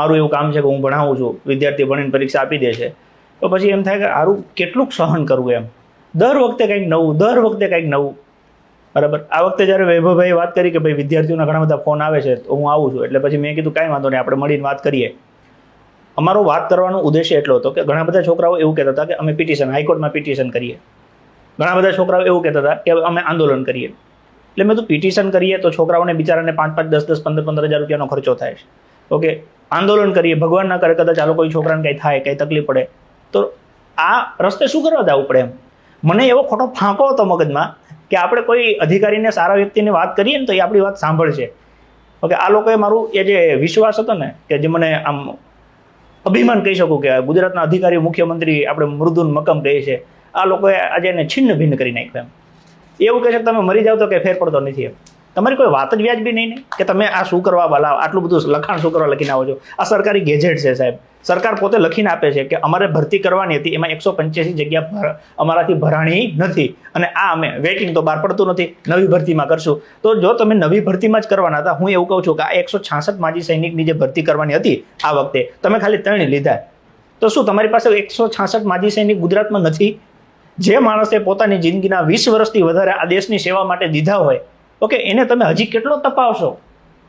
મારું એવું કામ છે કે હું ભણાવું છું વિદ્યાર્થી ભણીને પરીક્ષા આપી દે છે. તો પછી એમ થાય કે આરું કેટલુંક સહન કરવું એમ. દર વખતે કંઈક નવું, દર વખતે કંઈક નવું. બરાબર? આ વખતે જ્યારે વૈભવભાઈ વાત કરી કે ભાઈ વિદ્યાર્થીઓના ઘણા બધા ફોન આવે છે, તો હું આવું છું. એટલે પછી મેં કીધું, કાંઈ વાંધો નહીં, આપણે મળીને વાત કરીએ. અમારો વાત કરવાનો ઉદ્દેશ્ય એટલો હતો કે ઘણા બધા છોકરાઓ એવું કહેતા હતા કે અમે પિટિશન, હાઈકોર્ટમાં પિટિશન કરીએ. ઘણા બધા છોકરાઓ એવું કહેતા હતા કે અમે આંદોલન કરીએ. એટલે મેં તો પિટિશન કરીએ તો છોકરાઓને બિચારાને પાંચ પાંચ, દસ દસ, પંદર પંદર હજાર રૂપિયાનો ખર્ચો થાય છે. ઓકે, આંદોલન કરીએ ભગવાન ના કરે કદાચ ચાલો કોઈ છોકરાને કંઈ થાય, કંઈ તકલીફ પડે. તો આ રસ્તે શું કરવા જવું પડે એમ? મને એવો ખોટો ફાંકો હતો મગજમાં કે આપણે કોઈ અધિકારીને, સારા વ્યક્તિને વાત કરીએ ને તો એ આપણી વાત સાંભળશે. ઓકે, આ લોકોએ મારું એ જે વિશ્વાસ હતો ને, કે જે મને આમ અભિમાન કહી શકું કે ગુજરાતના અધિકારી મુખ્યમંત્રી, આપણે મૃદુન મકમ કહીએ છીએ આ લોકોએ આજે એને છિન્ન ભિન્ન કરી નાખ્યું એમ. એવું કહે છે તમે મરી જાવ તો કે ફેર પડતો નથી એમ. તમારી કોઈ વાત જ વ્યાજબી નહીં ને? કે તમે આ શું કરવા વાલા આટલું બધું લખાણ શું કરવા લખીને આવો છો? આ સરકારી ગેજેટ છે સાહેબ. સરકાર પોતે લખીને આપે છે કે અમારે ભરતી કરવાની હતી, એમાં એકસો પંચ્યાસી જગ્યા અમારાથી ભરાણી નથી. અને આ અમે વેટિંગ તો બહાર પડતું નથી, નવી ભરતીમાં કરશું. તો જો તમે નવી ભરતીમાં જ કરવાના હતા, હું એવું કહું છું કે આ એકસો છાસઠ માજી સૈનિકની જે ભરતી કરવાની હતી આ વખતે, તમે ખાલી ત્રણ લીધા. તો શું તમારી પાસે એકસો છાસઠ માજી સૈનિક ગુજરાતમાં નથી? જે માણસે પોતાની જિંદગીના વીસ વર્ષથી વધારે આ દેશની સેવા માટે દીધા હોય ઓકે, એને તમે હજી કેટલો તપાવશો?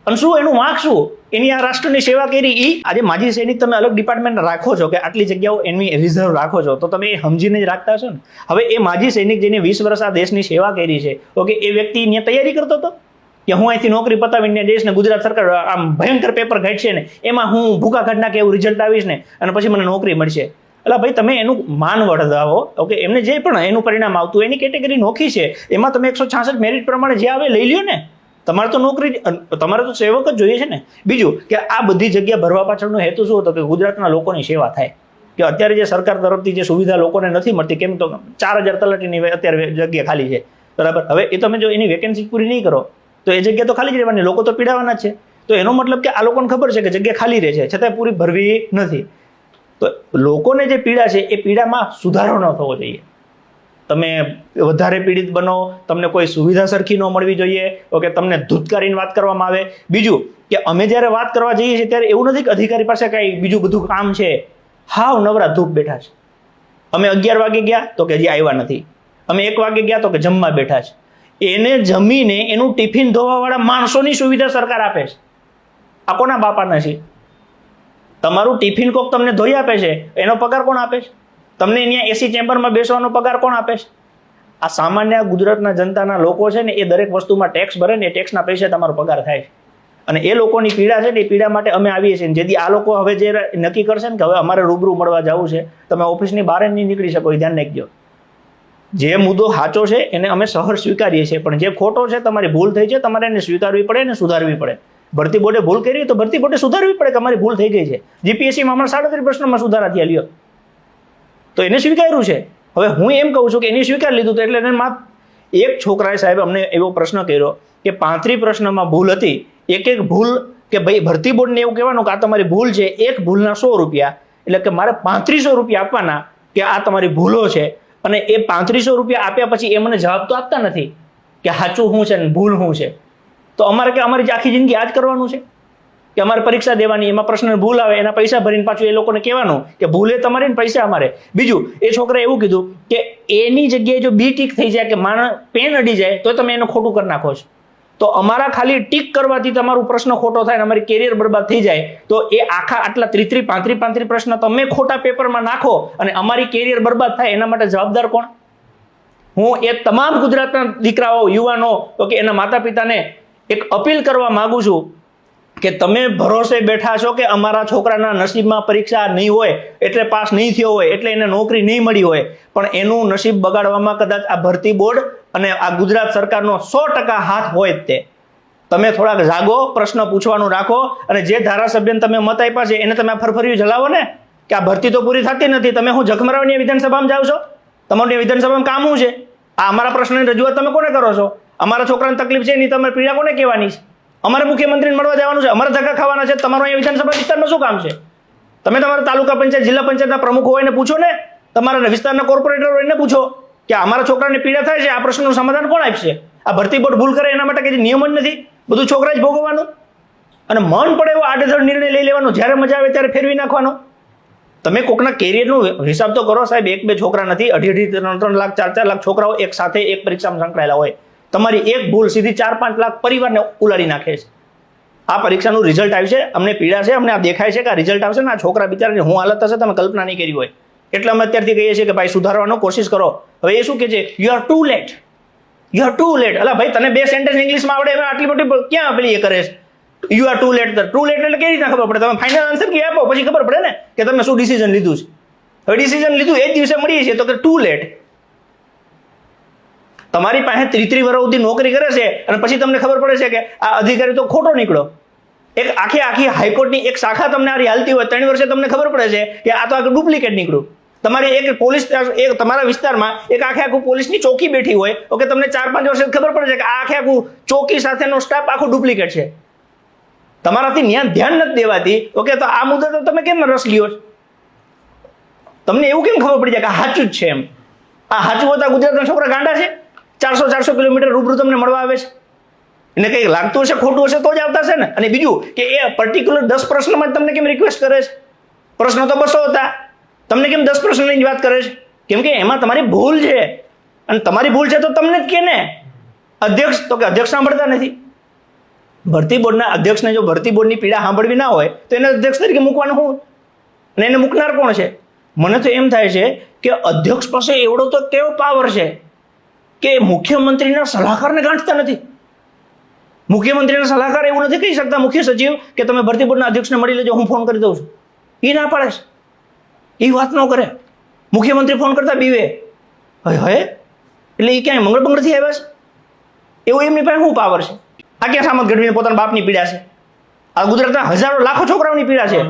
અને શું એનું માર્ક શું? એની આ રાષ્ટ્રની સેવા કરી એ આજે માજી સૈનિક તમે અલગ ડિપાર્ટમેન્ટ રાખો છો કે આટલી જગ્યાઓ એની રિઝર્વ રાખો છો, તો તમે એ સમજીને જ રાખતા હશો ને? હવે એ માજી સૈનિક જેને વીસ વર્ષ આ દેશની સેવા કરી છે, ઓકે, એ વ્યક્તિ અહીંયા તૈયારી કરતો હતો? કે હું અહીંથી નોકરી પતાવીને દેશને ગુજરાત સરકાર આમ ભયંકર પેપર ઘટશે ને, એમાં હું ભૂખા ઘટના કે એવું રિઝલ્ટ આવીશ ને, અને પછી મને નોકરી મળશે? એટલે ભાઈ, તમે એનું માન વળદાવો ઓકે, એમને જે પણ એનું પરિણામ આવતું, એની કેટેગરી નોખી છે. એમાં તમે એકસો છાસઠ મેરિટ પ્રમાણે જે આવે, લઈ લ્યો ને. તમારે તો નોકરી તમારે તો સેવક જ જોઈએ છે ને. બીજું કે આ બધી જગ્યા ભરવા પાછળનો હેતુ શું હતો? કે ગુજરાતના લોકોની સેવા થાય. કે અત્યારે જે સરકાર તરફથી જે સુવિધા લોકોને નથી મળતી, કેમ તો ચાર હજાર તલાટીની અત્યારે જગ્યા ખાલી છે. બરાબર? હવે એ તમે જો એની વેકેન્સી પૂરી નહીં કરો, તો એ જગ્યા તો ખાલી જ રહેવાની, લોકો તો પીડાવાના છે. તો એનો મતલબ કે આ લોકોને ખબર છે કે જગ્યા ખાલી રહે છે. છતાંય પૂરી ભરવી નથી. તો લોકોને જે પીડા છે, એ પીડામાં સુધારો ન થવો જોઈએ. તમે વધારે પીડિત બનો, તમને કોઈ સુવિધા સરખી ન મળવી જોઈએ ઓકે તમને ધૂતકારીને વાત કરવામાં આવે. બીજું કે અમે જ્યારે વાત કરવા જઈએ છીએ, ત્યારે એવું નથી કે અધિકારી પાસે કાંઈ બીજું બધું કામ છે. હાવ નવરા ધૂપ બેઠા છે. અમે અગિયાર વાગે ગયા તો કે હજી આવ્યા નથી. અમે એક વાગે ગયા તો કે જમવા બેઠા છે. એને જમીને એનું ટિફિન ધોવાવાળા માણસોની સુવિધા સરકાર આપે છે. આ કોના બાપાના છે? તમારું ટિફિન કોક તમને ધોઈ આપે છે, એનો પગાર કોણ આપે છે? તમને અહીંયા એસી ચેમ્બરમાં બેસવાનો પગાર કોણ આપે છે? આ સામાન્ય ગુજરાતના જનતાના લોકો છે ને, એ દરેક વસ્તુમાં ટેક્સ ભરે ને એ ટેક્સના પૈસે તમારો પગાર થાય છે. અને એ લોકોની પીડા છે ને, એ પીડા માટે અમે આવીએ છીએ જેથી આ લોકો હવે જે નક્કી કરશે ને કે હવે અમારે રૂબરૂ મળવા જવું છે, તમે ઓફિસની બહાર નહીં નીકળી શકો, એ ધ્યાન રાખજો. જે મુદ્દો સાચો છે, એને અમે સહર સ્વીકારીએ છીએ, પણ જે ખોટો છે, તમારી ભૂલ થઈ છે, તમારે એને સ્વીકારવી પડે ને સુધારવી પડે. ભરતી બોર્ડે ભૂલ કરી તો ભરતી બોર્ડે સુધારવી પડે કે અમારી ભૂલ થઈ ગઈ છે? જીપીએસસીમાં અમારા સાડત્રીસ પ્રશ્નોમાં સુધારા થયા, લ્યો. તો એને સ્વીકાર્યું છે. હવે હું એમ કહું છું કે એને સ્વીકાર લીધું તો એટલે એને માફ. એક છોકરાએ સાહેબ અમને એવો પ્રશ્ન કર્યો કે પાંત્રી પ્રશ્નમાં ભૂલ હતી. એક એક ભૂલ કે ભાઈ ભરતી બોર્ડને એવું કહેવાનું કે આ તમારી ભૂલ છે, એક ભૂલના સો રૂપિયા. એટલે કે મારે પાંત્રીસો રૂપિયા આપવાના કે આ તમારી ભૂલો છે. અને એ પાંત્રીસો રૂપિયા આપ્યા પછી એ મને જવાબ તો આપતા નથી કે સાચું શું છે ને ભૂલ શું છે? તો અમારે કે અમારી આખી જિંદગી આ જ કરવાનું છે? કે અમારે પરીક્ષા દેવાની, એમાં પ્રશ્ન ભૂલ આવે, એના પૈસા ભરીને પાછું એ લોકોને કહેવાનું કે ભૂલે તમારી ને પૈસા અમારે. બીજું, એ છોકરાએ એવું કીધું કે એની જગ્યાએ જો બી ટીક થઈ જાય કે માણસ પેન અડી જાય તો તમે એનું ખોટું કરી નાખો છો. તો અમારા ખાલી ટીક કરવાથી તમારું પ્રશ્ન ખોટો થાય અને અમારી કેરિયર બરબાદ થઈ જાય, તો એ આખા આટલા ત્રીત્રી, પાંત્રી પાંત્રી પ્રશ્ન તમે ખોટા પેપરમાં નાખો અને અમારી કેરિયર બરબાદ થાય, એના માટે જવાબદાર કોણ? હું એ તમામ ગુજરાતના દીકરાઓ, યુવાનો, તો કે એના માતા પિતાને એક અપીલ કરવા માંગુ છું કે તમે ભરોસે બેઠા છો કે અમારા છોકરાના નસીબમાં પરીક્ષા નહીં હોય, એટલે પાસ નહીં થયો હોય, એટલે એને નોકરી નહીં મળી હોય, પણ એનું નસીબ બગાડવામાં કદાચ આ ભરતી બોર્ડ અને આ ગુજરાત સરકારનો સો ટકા હાથ હોય જ તે. તમે થોડાક જાગો, પ્રશ્ન પૂછવાનું રાખો અને જે ધારાસભ્યને તમે મત આપ્યા છે, એને તમે ફરફરિયું જલાવો ને, કે આ ભરતી તો પૂરી થતી નથી, તમે હું જખમરાવની વિધાનસભામાં જાઓ છો? તમારું વિધાનસભામાં કામ છે? આ અમારા પ્રશ્નની રજૂઆત તમે કોને કરો છો? અમારા છોકરાને તકલીફ છે, એની તમારે પીડા કોને કહેવાની છે? અમારે મુખ્યમંત્રીને મળવા જવાનું છે, અમારે ધક્કા ખાવાના છે, તમારો અહીંયા વિધાનસભા વિસ્તારમાં શું કામ છે? તમે તમારા તાલુકા પંચાયત, જિલ્લા પંચાયતના પ્રમુખ હોય પૂછો ને, તમારા વિસ્તારના કોર્પોરેટર હોય પૂછો કે અમારા છોકરાને પીડા થાય છે, આ પ્રશ્નનું સમાધાન કોણ આપશે? આ ભરતી બોર્ડ ભૂલ કરે, એના માટે કઈ નિયમ જ નથી? બધું છોકરા જ ભોગવવાનું? અને મન પડે એવો આડેધડ નિર્ણય લઈ લેવાનો, જ્યારે મજા આવે ત્યારે ફેરવી નાખવાનો. તમે કોકના કેરિયરનું હિસાબ તો કરો સાહેબ, એક બે છોકરા નથી, અઢી અઢી, ત્રણ ત્રણ લાખ, ચાર ચાર લાખ છોકરાઓ એક સાથે એક પરીક્ષામાં સંકળાયેલા હોય. તમારી એક ભૂલ સીધી ચાર પાંચ લાખ પરિવારને ઉલાડી નાખે છે. આ પરીક્ષાનું રિઝલ્ટ આવ્યું છે, અમને પીડા છે, અમને આ દેખાય છે કે આ રિઝલ્ટ આવશે ને આ છોકરા બિચારાની હું હાલત હશે, તમે કલ્પના નહીં કરી હોય. એટલે અમે અત્યારથી કહીએ છીએ કે ભાઈ સુધારવાનો કોશિશ કરો. હવે એ શું કે છે? You are too late you are too late અલા ભાઈ, તને બે સેન્ટેન્સ ઇંગ્લિશમાં આવડે, એમાં આટલી મોટી ક્યાં પેલી એ કરે છે? You are too late too late એટલે કેવી રીતના ખબર પડે? તમે ફાઇનલ આન્સર કે આપો? પછી ખબર પડે ને કે તમે શું ડિસિઝન લીધું છે. હવે ડિસિઝન લીધું એ જ દિવસે મળીએ છીએ તો કે ટુ લેટ તમારી પાસે ત્રી ત્રી વર્ષ નોકરી કરે છે અને પછી તમને ખબર પડે છે કે આ અધિકારી તો ખોટો નીકળો એક આખી આખી હાઈકોર્ટની એક શાખા તમને આ હાલતી હોય, ત્રણ વર્ષે તમને ખબર પડે છે કે આ તો આખું ડુપ્લિકેટ નીકળ્યું. તમારી એક પોલીસ, એક તમારા વિસ્તારમાં એક આખે આખું પોલીસની ચોકી બેઠી હોય, ઓકે, તમને ચાર પાંચ વર્ષે ખબર પડે છે કે આ આખે આખું ચોકી સાથેનો સ્ટાફ આખું ડુપ્લિકેટ છે. તમારાથી ન્યા ધ્યાન નથી દેવાતી, ઓકે, તો આ મુદ્દે તો તમે કેમ રસ લ્યો? તમને એવું કેમ ખબર પડી જાય કે આ સાચું જ છે એમ? આ સાચું હોતા ગુજરાતના છોકરા ગાંડા છે? ચારસો ચારસો કિલોમીટર રૂબરૂ તમને મળવા આવે છે. એને કંઈક લાગતું હશે, ખોટું હશે તો જ આવતા છે ને? અને બીજું કે એ પર્ટિક્યુલર દસ પ્રશ્નમાં જ તમને કેમ રિક્વેસ્ટ કરે છે? પ્રશ્નો તો બસો હતા. તમને કેમ દસ પ્રશ્નની વાત કરે છે? કેમ કે એમાં તમારી ભૂલ છે. અને તમારી ભૂલ છે તો તમને જ કે ને? અધ્યક્ષ, તો કે અધ્યક્ષ સાંભળતા નથી. ભરતી બોર્ડના અધ્યક્ષને જો ભરતી બોર્ડની પીડા સાંભળવી ના હોય, તો એને અધ્યક્ષ તરીકે મૂકવાનું હું અને એને મૂકનાર કોણ છે? મને તો એમ થાય છે કે અધ્યક્ષ પાસે એવડો તો કેવો પાવર છે? કે મુખ્યમંત્રીના સલાહકારને ગાંઠતા નથી? મુખ્યમંત્રીના સલાહકાર એવું નથી કહી શકતા મુખ્ય સચિવ કે તમે ભરતી બોર્ડના અધ્યક્ષને મળી લેજો, હું ફોન કરી દઉં છું. એ ના પાડે છે. એ વાત ન કરે. મુખ્યમંત્રી ફોન કરતા બીવે. હય હય. એટલે એ ક્યાંય મંગળ બંગળથી આવ્યા છે? એવું એમની પાસે શું પાવર છે? આ ક્યાં સામત ગઢવીને પોતાના બાપની પીડા છે? આ ગુજરાતના હજારો લાખો છોકરાઓની પીડા છે.